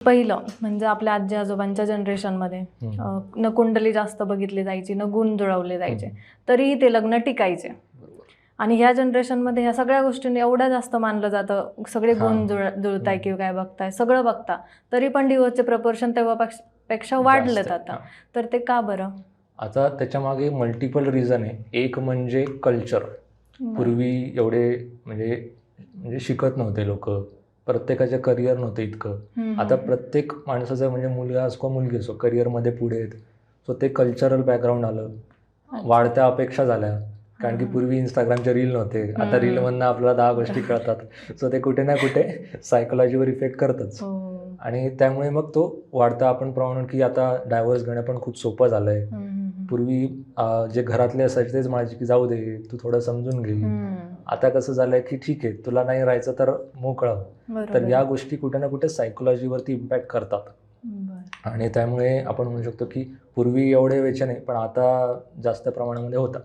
पहिलं म्हणजे आपल्या आजी आजोबांच्या जनरेशनमध्ये न कुंडली जास्त बघितली जायची न गुण जुळवले जायचे. तरीही ते लग्न टिकायचे. आणि ह्या जनरेशनमध्ये ह्या सगळ्या गोष्टींनी एवढं जास्त मानलं जातं सगळे गुण. जुळ जुळताय. किंवा काय बघताय सगळं बघता तरी पण डिवोर्सचे प्रपोर्शन तेव्हापेक्षा पेक्षा. आता हा. तर ते का बरं आता त्याच्यामागे मल्टिपल रिझन आहे एक म्हणजे कल्चर पूर्वी एवढे म्हणजे म्हणजे शिकत नव्हते लोक प्रत्येकाचे करिअर नव्हतं इतकं आता. प्रत्येक माणसाचं म्हणजे मुलगा असो किंवा मुलगी असो करिअरमध्ये पुढे आहेत सो ते कल्चरल बॅकग्राऊंड आलं. वाढत्या अपेक्षा झाल्या कारण की. पूर्वी इंस्टाग्रामचे रील नव्हते आता. रीलमधनं आपल्याला दहा गोष्टी कळतात सो ते कुठे ना कुठे सायकोलॉजीवर इफेक्ट करतच हो. आणि त्यामुळे मग तो वाढता आपण प्रमाण की आता डायव्हर्स घेणं पण खूप सोपं झालंय हम्म, हम्म, पूर्वी जे घरातले असायचे तेच म्हणायचे की जाऊ दे तू थोडं समजून घे. आता कसं झालंय की ठीक आहे तुला नाही राहायचं तर मोकळं. तर या गोष्टी कुठे ना कुठे सायकोलॉजीवरती इम्पॅक्ट करतात. आणि त्यामुळे आपण म्हणू शकतो की पूर्वी एवढे वेचे नाही पण आता जास्त प्रमाणामध्ये होतात.